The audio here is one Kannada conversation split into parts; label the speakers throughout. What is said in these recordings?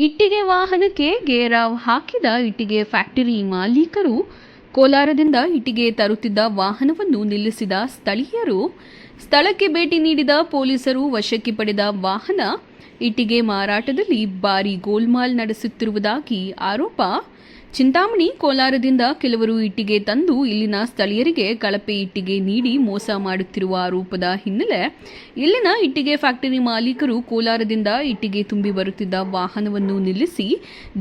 Speaker 1: ಇಟ್ಟಿಗೆ ವಾಹನಕ್ಕೆ ಗೇರಾವ್ ಹಾಕಿದ ಇಟ್ಟಿಗೆ ಫ್ಯಾಕ್ಟರಿ ಮಾಲೀಕರು ಕೋಲಾರದಿಂದ ಇಟ್ಟಿಗೆ ತರುತ್ತಿದ್ದ ವಾಹನವನ್ನು ನಿಲ್ಲಿಸಿದ ಸ್ಥಳೀಯರು ಸ್ಥಳಕ್ಕೆ ಭೇಟಿ ನೀಡಿದ ಪೊಲೀಸರು ವಶಕ್ಕೆ ಪಡೆದ ವಾಹನ ಇಟ್ಟಿಗೆ ಮಾರಾಟದಲ್ಲಿ ಭಾರಿ ಗೋಲ್ಮಾಲ್ ನಡೆಸುತ್ತಿರುವುದಾಗಿ ಆರೋಪ ಚಿಂತಾಮಣಿ ಕೋಲಾರದಿಂದ ಕೆಲವರು ಇಟ್ಟಿಗೆ ತಂದು ಇಲ್ಲಿನ ಸ್ಥಳೀಯರಿಗೆ ಕಳಪೆ ಇಟ್ಟಿಗೆ ನೀಡಿ ಮೋಸ ಮಾಡುತ್ತಿರುವ ಆರೋಪದ ಹಿನ್ನೆಲೆ ಇಲ್ಲಿನ ಇಟ್ಟಿಗೆ ಫ್ಯಾಕ್ಟರಿ ಮಾಲೀಕರು ಕೋಲಾರದಿಂದ ಇಟ್ಟಿಗೆ ತುಂಬಿ ಬರುತ್ತಿದ್ದ ವಾಹನವನ್ನು ನಿಲ್ಲಿಸಿ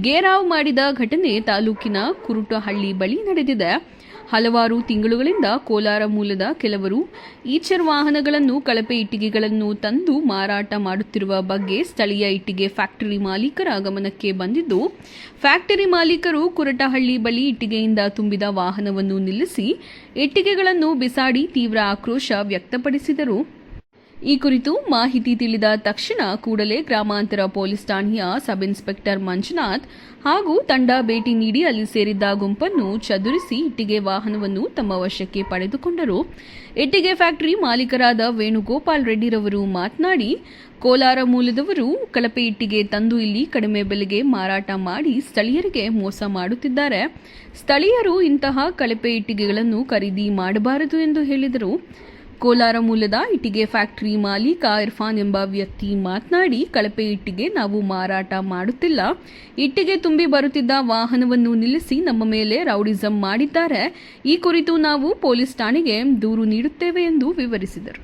Speaker 1: ಗೇರಾವ್ ಮಾಡಿದ ಘಟನೆ ತಾಲೂಕಿನ ಕುರುಟಹಳ್ಳಿ ಬಳಿ ನಡೆದಿದೆ. ಹಲವಾರು ತಿಂಗಳುಗಳಿಂದ ಕೋಲಾರ ಮೂಲದ ಕೆಲವರು ಈಚರ್ ವಾಹನಗಳನ್ನು ಕಳಪೆ ಇಟ್ಟಿಗೆಗಳನ್ನು ತಂದು ಮಾರಾಟ ಮಾಡುತ್ತಿರುವ ಬಗ್ಗೆ ಸ್ಥಳೀಯ ಇಟ್ಟಿಗೆ ಫ್ಯಾಕ್ಟರಿ ಮಾಲೀಕರ ಗಮನಕ್ಕೆ ಬಂದಿದ್ದು, ಫ್ಯಾಕ್ಟರಿ ಮಾಲೀಕರು ಕುರಟಹಳ್ಳಿ ಬಳಿ ಇಟ್ಟಿಗೆಯಿಂದ ತುಂಬಿದ ವಾಹನವನ್ನು ನಿಲ್ಲಿಸಿ, ಇಟ್ಟಿಗೆಗಳನ್ನು ಬಿಸಾಡಿ ತೀವ್ರ ಆಕ್ರೋಶ ವ್ಯಕ್ತಪಡಿಸಿದರು. ಈ ಕುರಿತು ಮಾಹಿತಿ ತಿಳಿದ ತಕ್ಷಣ ಕೂಡಲೇ ಗ್ರಾಮಾಂತರ ಪೊಲೀಸ್ ಠಾಣೆಯ ಸಬ್ ಇನ್ಸ್ಪೆಕ್ಟರ್ ಮಂಜುನಾಥ್ ಹಾಗೂ ತಂಡ ಭೇಟಿ ನೀಡಿ ಅಲ್ಲಿ ಸೇರಿದ್ದ ಗುಂಪನ್ನು ಚದುರಿಸಿ ಇಟ್ಟಿಗೆ ವಾಹನವನ್ನು ತಮ್ಮ ವಶಕ್ಕೆ ಪಡೆದುಕೊಂಡರು. ಇಟ್ಟಿಗೆ ಫ್ಯಾಕ್ಟರಿ ಮಾಲೀಕರಾದ ವೇಣುಗೋಪಾಲ್ ರೆಡ್ಡಿರವರು ಮಾತನಾಡಿ, ಕೋಲಾರ ಮೂಲದವರು ಕಳಪೆ ಇಟ್ಟಿಗೆ ತಂದು ಇಲ್ಲಿ ಕಡಿಮೆ ಬೆಲೆಗೆ ಮಾರಾಟ ಮಾಡಿ ಸ್ಥಳೀಯರಿಗೆ ಮೋಸ ಮಾಡುತ್ತಿದ್ದಾರೆ. ಸ್ಥಳೀಯರು ಇಂತಹ ಕಳಪೆ ಇಟ್ಟಿಗೆಗಳನ್ನು ಖರೀದಿ ಮಾಡಬಾರದು ಎಂದು ಹೇಳಿದರು. ಕೋಲಾರ ಮೂಲದ ಇಟ್ಟಿಗೆ ಫ್ಯಾಕ್ಟರಿ ಮಾಲೀಕ ಇರ್ಫಾನ್ ಎಂಬ ವ್ಯಕ್ತಿ ಮಾತನಾಡಿ, ಕಳಪೆ ಇಟ್ಟಿಗೆ ನಾವು ಮಾರಾಟ ಮಾಡುತ್ತಿಲ್ಲ. ಇಟ್ಟಿಗೆ ತುಂಬಿ ಬರುತ್ತಿದ್ದ ವಾಹನವನ್ನು ನಿಲ್ಲಿಸಿ ನಮ್ಮ ಮೇಲೆ ರೌಡಿಸಂ ಮಾಡಿದ್ದಾರೆ. ಈ ಕುರಿತು ನಾವು ಪೊಲೀಸ್ ಠಾಣೆಗೆ ದೂರು ನೀಡುತ್ತೇವೆ ಎಂದು ವಿವರಿಸಿದರು.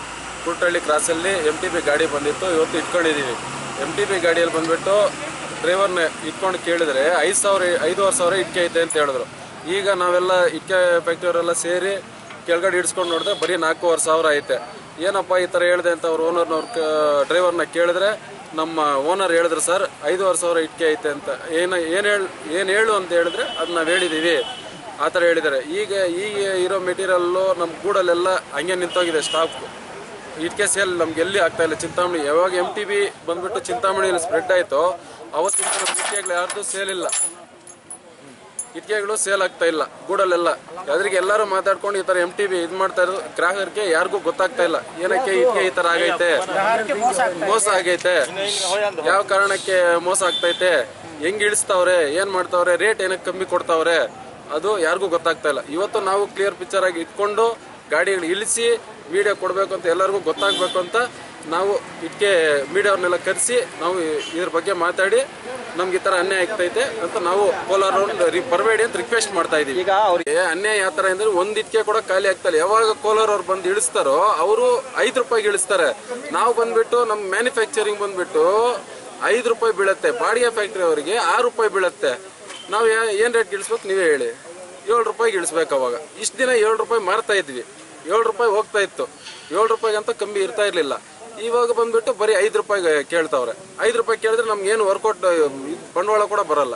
Speaker 2: ಕುಟ್ಟಳ್ಳಿ ಕ್ರಾಸಲ್ಲಿ ಎಂ ಟಿ ಬಿ ಗಾಡಿ ಬಂದಿತ್ತು, ಇವತ್ತು ಇಟ್ಕೊಂಡಿದ್ದೀವಿ ಎಂ ಟಿ ಬಿ ಗಾಡಿಯಲ್ಲಿ ಬಂದುಬಿಟ್ಟು ಡ್ರೈವರ್ನ ಇಟ್ಕೊಂಡು ಕೇಳಿದರೆ ಐದು ಸಾವಿರ, ಐದೂವರೆ ಸಾವಿರ ಇಟ್ಕೆ ಐತೆ ಅಂತ ಹೇಳಿದ್ರು. ಈಗ ನಾವೆಲ್ಲ ಇಟ್ಕೆ ಫ್ಯಾಕ್ಟ್ರಿಯವರೆಲ್ಲ ಸೇರಿ ಕೆಳಗಡೆ ಇಡ್ಸ್ಕೊಂಡು ನೋಡಿದ್ರೆ ಬರೀ ನಾಲ್ಕೂವರೆ ಸಾವಿರ ಐತೆ. ಏನಪ್ಪ ಈ ಥರ ಹೇಳಿದೆ ಅಂತ ಅವ್ರ ಓನರ್ನವ್ರು ಡ್ರೈವರ್ನ ಕೇಳಿದ್ರೆ ನಮ್ಮ ಓನರ್ ಹೇಳಿದ್ರು, ಸರ್, ಐದೂವರೆ ಸಾವಿರ ಇಟ್ಕೆ ಐತೆ ಅಂತ. ಏನು ಏನು ಹೇಳಿ, ಏನು ಹೇಳು ಅಂತ ಹೇಳಿದ್ರೆ ಅದು ನಾವು ಹೇಳಿದ್ದೀವಿ ಆ ಥರ ಹೇಳಿದ್ದಾರೆ. ಈಗ ಈಗ ಇರೋ ಮೆಟೀರಿಯಲ್ಲು ನಮ್ಮ ಗೂಡಲ್ಲೆಲ್ಲ ಹಂಗೆ ನಿಂತೋಗಿದೆ ಸ್ಟಾಕ್ ಇಟ್ಕೆ ಸೇಲ್ ನಮ್ಗೆ ಎಲ್ಲಿ ಆಗ್ತಾ ಇಲ್ಲ ಚಿಂತಾಮಣಿ. ಯಾವಾಗ ಎಂ ಟಿ ಬಿ ಬಂದ್ಬಿಟ್ಟು ಚಿಂತಾಮಣಿಯಲ್ಲಿ ಸ್ಪ್ರೆಡ್ ಆಯಿತು, ಅವತ್ತಿಂದ ಇಟ್ಕೆಗಳು ಯಾರ್ದು ಸೇಲ್ ಇಲ್ಲ. ಇಟ್ಕೆಗಳು ಸೇಲ್ ಆಗ್ತಾ ಇಲ್ಲ ಗೂಡಲ್ಲೆಲ್ಲ ಅದ್ರಿಗೆ ಎಲ್ಲರೂ ಮಾತಾಡ್ಕೊಂಡು ಈ ಥರ ಎಂ ಟಿ ಬಿ ಇದು ಮಾಡ್ತಾ ಇರೋದು, ಗ್ರಾಹಕರಿಗೆ ಯಾರಿಗೂ ಗೊತ್ತಾಗ್ತಾ ಇಲ್ಲ. ಏನಕ್ಕೆ ಇಟ್ಕೆ ಈ ಥರ ಆಗೈತೆ? ಮೋಸ ಆಗೈತೆ. ಯಾವ ಕಾರಣಕ್ಕೆ ಮೋಸ ಆಗ್ತೈತೆ ಹೆಂಗ್ ಇಳಿಸ್ತಾವ್ರೆ? ಏನ್ ಮಾಡ್ತಾವ್ರೆ? ರೇಟ್ ಏನಕ್ಕೆ ಕಮ್ಮಿ ಕೊಡ್ತಾವ್ರೆ? ಅದು ಯಾರಿಗೂ ಗೊತ್ತಾಗ್ತಾ ಇಲ್ಲ. ಇವತ್ತು ನಾವು ಕ್ಲಿಯರ್ ಪಿಕ್ಚರ್ ಆಗಿ ಇಟ್ಕೊಂಡು ಗಾಡಿಗಳು ಇಳಿಸಿ ವಿಡಿಯೋ ಕೊಡಬೇಕು ಅಂತ ಎಲ್ಲರಿಗೂ ಗೊತ್ತಾಗಬೇಕು ಅಂತ ನಾವು ಇದಕ್ಕೆ ಮೀಡಿಯಾವ್ರನ್ನೆಲ್ಲ ಕರೆಸಿ ನಾವು ಇದ್ರ ಬಗ್ಗೆ ಮಾತಾಡಿ ನಮ್ಗೆ ಈ ಥರ ಅನ್ಯಾಯ ಆಗ್ತೈತೆ ಅಂತ ನಾವು ಕೋಲಾರ ಬರಬೇಡಿ ಅಂತ ರಿಕ್ವೆಸ್ಟ್ ಮಾಡ್ತಾ ಇದ್ದೀವಿ. ಈಗ ಅವ್ರಿಗೆ ಅನ್ಯಾಯ ಯಾವ ಥರ ಅಂದರೆ ಒಂದು ಇಟ್ಕೆ ಕೂಡ ಖಾಲಿ ಆಗ್ತಾ ಇಲ್ಲ. ಯಾವಾಗ ಕೋಲಾರ ಅವ್ರು ಬಂದು ಇಳಿಸ್ತಾರೋ ಅವರು ಐದು ರೂಪಾಯಿಗೆ ಇಳಿಸ್ತಾರೆ. ನಾವು ಬಂದ್ಬಿಟ್ಟು ನಮ್ಮ ಮ್ಯಾನುಫ್ಯಾಕ್ಚರಿಂಗ್ ಬಂದುಬಿಟ್ಟು ಐದು ರೂಪಾಯಿ ಬೀಳುತ್ತೆ. ಬಾಡಿಗೆ ಫ್ಯಾಕ್ಟ್ರಿ ಅವರಿಗೆ ಆರು ರೂಪಾಯಿ ಬೀಳುತ್ತೆ. ನಾವು ಏನು ರೇಟ್ ಇಳಿಸ್ಬೇಕು? ನೀವೇ ಹೇಳಿ. ಏಳು ರೂಪಾಯಿಗೆ ಇಳಿಸ್ಬೇಕು ಅವಾಗ. ಇಷ್ಟು ದಿನ ಏಳು ರೂಪಾಯಿ ಮಾರ್ತಾ ಇದ್ವಿ. ಏಳು ರೂಪಾಯಿ ಹೋಗ್ತಾ ಇತ್ತು. ಏಳು ರೂಪಾಯಿಗಂತ ಕಮ್ಮಿ ಇರ್ತಾ ಇರಲಿಲ್ಲ. ಇವಾಗ ಬಂದ್ಬಿಟ್ಟು ಬರೀ ಐದು ರೂಪಾಯಿಗೆ ಕೇಳ್ತಾವ್ರೆ. ಐದು ರೂಪಾಯಿ ಕೇಳಿದ್ರೆ ನಮ್ಗೆ ಏನು ವರ್ಕೌಟ್ ಬಂಡವಾಳ ಕೂಡ ಬರಲ್ಲ.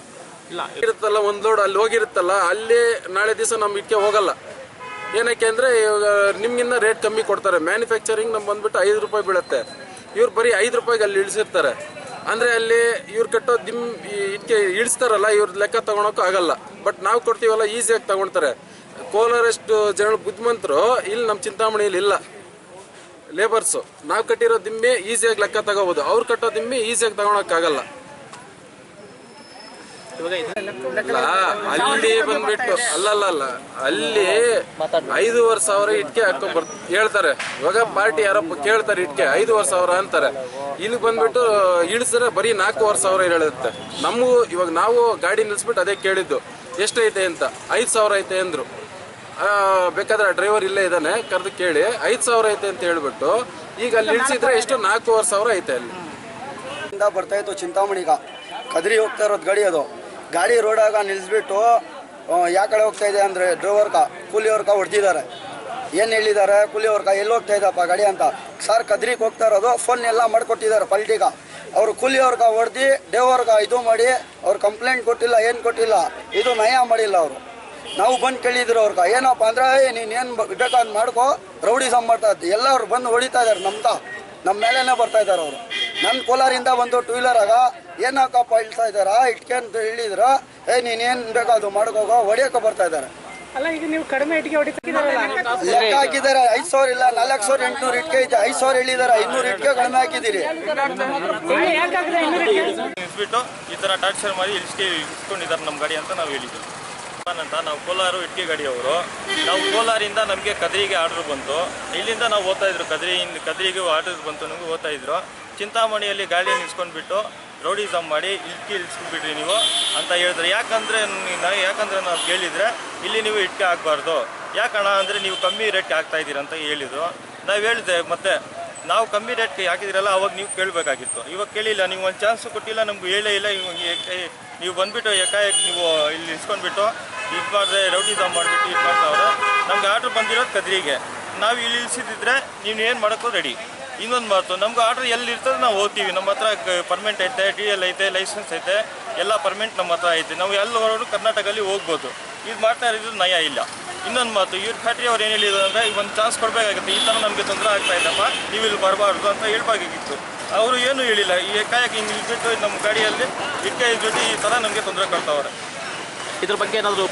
Speaker 2: ಇರುತ್ತಲ್ಲ ಒಂದು ಲೋಡ್ ಅಲ್ಲಿ ಹೋಗಿರುತ್ತಲ್ಲ ಅಲ್ಲಿ ನಾಳೆ ದಿವಸ ನಮ್ಮ ಇಟ್ಕೆ ಹೋಗಲ್ಲ. ಏನಕ್ಕೆ ಅಂದರೆ ಇವಾಗ ನಿಮ್ಗಿನ್ನ ರೇಟ್ ಕಮ್ಮಿ ಕೊಡ್ತಾರೆ. ಮ್ಯಾನುಫ್ಯಾಕ್ಚರಿಂಗ್ ನಮ್ಗೆ ಬಂದ್ಬಿಟ್ಟು ಐದು ರೂಪಾಯಿ ಬೀಳುತ್ತೆ. ಇವ್ರು ಬರೀ ಐದು ರೂಪಾಯಿಗೆ ಅಲ್ಲಿ ಇಳಿಸಿರ್ತಾರೆ. ಅಂದರೆ ಅಲ್ಲಿ ಇವ್ರು ಕಟ್ಟೋ ದಿಮ್ ಇಟ್ಕೆ ಇಳಿಸ್ತಾರಲ್ಲ ಇವ್ರ ಲೆಕ್ಕ ತಗೊಳಕ್ಕೂ ಆಗಲ್ಲ. ಬಟ್ ನಾವು ಕೊಡ್ತೀವಲ್ಲ ಈಸಿಯಾಗಿ ತಗೊಳ್ತಾರೆ. ಕೋಲಾರಷ್ಟು ಜನರು ಬುದ್ಧಿಮಂತರು ಇಲ್ಲಿ ನಮ್ಮ ಚಿಂತಾಮಣಿಯಲ್ಲಿ ಇಲ್ಲ. ಲೇಬರ್ಸು ನಾವು ಕಟ್ಟಿರೋ ದಿಮ್ಮೆ ಈಸಿಯಾಗಿ ಲೆಕ್ಕ ತಗೋಬೋದು. ಅವ್ರು ಕಟ್ಟೋ ದಿಮ್ಮೆ ಈಸಿಯಾಗಿ ತಗೊಳಕ್ಕಾಗಲ್ಲ. ಅಲ್ಲ, ಬಂದ್ಬಿಟ್ಟು ಅಲ್ಲಲ್ಲ ಅಲ್ಲ ಐದೂವರೆ ಸಾವಿರ ಇಟ್ಕೆ ಹಾಕೊಂಡ್ ಹೇಳ್ತಾರೆ. ಇವಾಗ ಪಾರ್ಟಿ ಯಾರೋ ಕೇಳ್ತಾರೆ ಇಟ್ಕೆ ಐದೂವರೆ ಸಾವಿರ ಅಂತಾರೆ. ಇಲ್ಲಿ ಬಂದ್ಬಿಟ್ಟು ಇಳಿಸಿದ್ರೆ ಬರೀ ನಾಲ್ಕೂವರೆ ಸಾವಿರ ಹೇಳುತ್ತೆ ನಮಗೂ ಇವಾಗ ನಾವು ಗಾಡಿ ನಿಲ್ಸ್ಬಿಟ್ಟು ಅದೇ ಕೇಳಿದ್ದು. ಎಷ್ಟೈತೆ ಅಂತ? ಐದು ಸಾವಿರ ಐತೆ ಅಂದ್ರು. ಬೇಕಾದ್ರೆ ಡ್ರೈವರ್ ಇಲ್ಲೇ ಇದ್ದಾನೆ ಕರೆದು ಕೇಳಿ. ಐದು ಸಾವಿರ ಐತೆ ಅಂತ ಹೇಳ್ಬಿಟ್ಟು ಈಗ ಅಲ್ಲಿ ಇಳಿಸಿದ್ರೆ ಎಷ್ಟು? ನಾಲ್ಕೂವರೆ ಸಾವಿರ ಐತೆ ಅಲ್ಲಿ.
Speaker 3: ಇಂದ ಬರ್ತಾ ಇತ್ತು ಚಿಂತಾಮಣಿಗ ಕದ್ರಿ ಹೋಗ್ತಾ ಇರೋದು ಗಾಡಿ ಅದು. ಗಾಡಿ ರೋಡಾಗ ನಿಲ್ಲಿಸ್ಬಿಟ್ಟು ಯಾವ ಕಡೆ ಹೋಗ್ತಾ ಇದೆ ಅಂದರೆ ಡ್ರೈವರ್ಗ ಕೂಲಿಯವ್ರಗ ಹೊಡೆದಿದ್ದಾರೆ. ಏನು ಹೇಳಿದ್ದಾರೆ? ಕೂಲಿ ಅವ್ರಿಗೆ ಎಲ್ಲಿ ಹೋಗ್ತಾ ಇದ್ದಪ್ಪ ಗಾಡಿ ಅಂತ. ಸರ್ ಕದ್ರಿಗೆ ಹೋಗ್ತಾ ಇರೋದು ಫೋನ್ ಎಲ್ಲ ಮಾಡ್ಕೊಟ್ಟಿದ್ದಾರೆ ಪಲ್ಟಿಗ. ಅವರು ಕೂಲಿ ಅವ್ರಿಗೆ ಹೊಡೆದು ಡ್ರೈವರ್ಗ ಇದು ಮಾಡಿ ಅವ್ರು ಕಂಪ್ಲೇಂಟ್ ಕೊಟ್ಟಿಲ್ಲ ಏನು ಕೊಟ್ಟಿಲ್ಲ ಇದು ನಯ ಮಾಡಿಲ್ಲ ಅವರು. ನಾವು ಬಂದು ಕೇಳಿದ್ರು ಅವ್ರಿಗೆ ಏನಪ್ಪ ಅಂದ್ರೆ ನೀನು ಏನು ಬೇಕಾದ್ ಮಾಡ್ಕೋ ರೌಡಿ ಮಾಡ್ತಾ ಇದ್ದೆ. ಎಲ್ಲ ಅವ್ರು ಬಂದು ಹೊಡಿತಾ ಇದ್ದಾರೆ ನಮ್ದ ನಮ್ಮ ಮೇಲೇನೆ ಬರ್ತಾ ಇದ್ದಾರೆ ಅವರು. ನನ್ನ ಕೋಲಾರಿಂದ ಬಂದು ಟೂ ವೀಲರಾಗ ಏನಕ್ಕಪ್ಪ ಇಳ್ತಾ ಇದ್ದಾರಾ ಇಟ್ಕೆ ಅಂತ ಹೇಳಿದ್ರು? ಏ ನೀನೇನು ಬೇಕೋ ಅದು ಮಾಡ್ಕೋಗೋ ಹೊಡಿಯೋಕೆ ಬರ್ತಾ ಇದ್ದಾರೆ
Speaker 4: ಅಲ್ಲ ಈಗ ನೀವು ಕಡಿಮೆ ಇಟ್ಟಿಗೆ
Speaker 3: ಲೆಕ್ಕ ಹಾಕಿದ್ದಾರೆ ಐದು ಸಾವಿರ ಇಲ್ಲ ನಾಲ್ಕು ಸಾವಿರ ಎಂಟುನೂರು ಇಟ್ಕೆ ಇದೆ ಐದು ಸಾವಿರ ಹೇಳಿದ್ದಾರೆ ಐನೂರು ಇಟ್ಕೆ ಕಡಿಮೆ ಹಾಕಿದ್ದೀರಿ.
Speaker 5: ಈ ತರ ಟಾರ್ಚರ್ ಮಾಡಿ ಇಳಿಸ್ಕೆ ಇಟ್ಕೊಂಡಿದ್ದಾರೆ ನಮ್ಮ ಗಾಡಿ ಅಂತ ನಾವು ಹೇಳಿದ್ವಿ ಅಂತ ನಾವು ಕೋಲಾರು ಇಟ್ಕಿ ಗಡಿಯವರು ನಾವು ಕೋಲಾರಿಂದ ನಮಗೆ ಕದ್ರಿಗೆ ಆರ್ಡರ್ ಬಂತು. ಇಲ್ಲಿಂದ ನಾವು ಓದ್ತಾ ಇದ್ರು. ಕದ್ರಿಯಿಂದ, ಕದ್ರಿಗೆ ಆರ್ಡರ್ ಬಂತು ನಮಗೆ ಓದ್ತಾ ಇದ್ರು. ಚಿಂತಾಮಣಿಯಲ್ಲಿ ಗಾಡಿ ನಿಲ್ಸ್ಕೊಂಡ್ಬಿಟ್ಟು ರೌಡಿಸಮ್ ಮಾಡಿ ಇಟ್ಕಿ ಇಳಿಸ್ಕೊಂಡ್ಬಿಡ್ರಿ ನೀವು ಅಂತ ಹೇಳಿದ್ರೆ. ಯಾಕಂದರೆ ಯಾಕಂದ್ರೆ ಯಾಕಂದರೆ ನಾವು ಕೇಳಿದರೆ ಇಲ್ಲಿ ನೀವು ಇಟ್ಕೆ ಹಾಕ್ಬಾರ್ದು. ಯಾಕಣ ಅಂದರೆ ನೀವು ಕಮ್ಮಿ ರೇಟ್ಗೆ ಹಾಕ್ತಾ ಇದ್ದೀರ ಅಂತ ಹೇಳಿದ್ರು. ನಾವು ಹೇಳಿದೆ, ಮತ್ತೆ ನಾವು ಕಮ್ಮಿ ರೇಟ್ಗೆ ಹಾಕಿದಿರಲ್ಲ, ಅವಾಗ ನೀವು ಕೇಳಬೇಕಾಗಿತ್ತು. ಇವಾಗ ಕೇಳಿಲ್ಲ, ನೀವು ಒಂದು ಚಾನ್ಸ್ ಕೊಟ್ಟಿಲ್ಲ, ನಮ್ಗೆ ಹೇಳೇ ಇಲ್ಲ ನೀವು ಬಂದುಬಿಟ್ಟು ಏಕಾಏಕ್ ನೀವು ಇಲ್ಲಿ ನಿಲ್ಸ್ಕೊಂಡ್ಬಿಟ್ಟು ಇದು ರೌಡಿಸಮ್ ಮಾಡಿಬಿಟ್ಟು ಇದು ಮಾಡ್ತಾವ್ರೆ ನಮ್ಗೆ ಆರ್ಡ್ರ್ ಬಂದಿರೋದು ಕದ್ರಿಗೆ. ನಾವು ಇಲ್ಲಿ ಇಳಿಸಿದ್ರೆ ನೀವು ಏನು ಮಾಡೋಕ್ಕೂ ರೆಡಿ ಇನ್ನೊಂದು ಮಾತು, ನಮ್ಗೆ ಆರ್ಡ್ರ್ ಎಲ್ಲಿ ಇರ್ತದೆ ನಾವು ಹೋಗ್ತೀವಿ ನಮ್ಮ ಹತ್ರ ಪರ್ಮೆಂಟ್ ಐತೆ ಡಿ ಎಲ್ ಐತೆ ಲೈಸೆನ್ಸ್ ಐತೆ, ಎಲ್ಲ ಪರ್ಮೆಂಟ್ ನಮ್ಮ ಹತ್ರ ಐತೆ. ನಾವು ಎಲ್ಲಿ ಹೊರಡು ಕರ್ನಾಟಕದಲ್ಲಿ ಹೋಗ್ಬೋದು. ಇದು ಮಾಡ್ತಾ ಇರೋದು ನಯ ಇಲ್ಲ. ಇನ್ನೊಂದು ಮಾತು, ಇವ್ರ ಫ್ಯಾಕ್ಟ್ರಿ ಅವ್ರು ಏನು ಹೇಳಿದ್ರು ಅಂದರೆ, ಈಗ ಒಂದು ಚಾನ್ಸ್ ಕೊಡಬೇಕಾಗುತ್ತೆ. ಈ ಥರ ನಮಗೆ ತೊಂದರೆ ಆಗ್ತಾ ಇದ್ದಪ್ಪ ನೀವು ಇಲ್ಲಿ ಬರಬಾರ್ದು ಅಂತ ಹೇಳ್ಬೇಕಾಗಿತ್ತು ಅವರು ಏನು ಹೇಳಿಲ್ಲ. ಈ ಕಾಯಕ್ಕೆ ಹಿಂಗೆ ನಿಲ್ಬಿಟ್ಟು ನಮ್ಮ ಗಾಡಿಯಲ್ಲಿ ಇಟ್ಟ ಇದ್ಬಿಟ್ಟು ಈ ಥರ ನಮಗೆ ತೊಂದರೆ ಕೊಡ್ತಾವ್ರೆ.
Speaker 6: ಇದ್ರ ಬಗ್ಗೆ ಏನಾದರೂ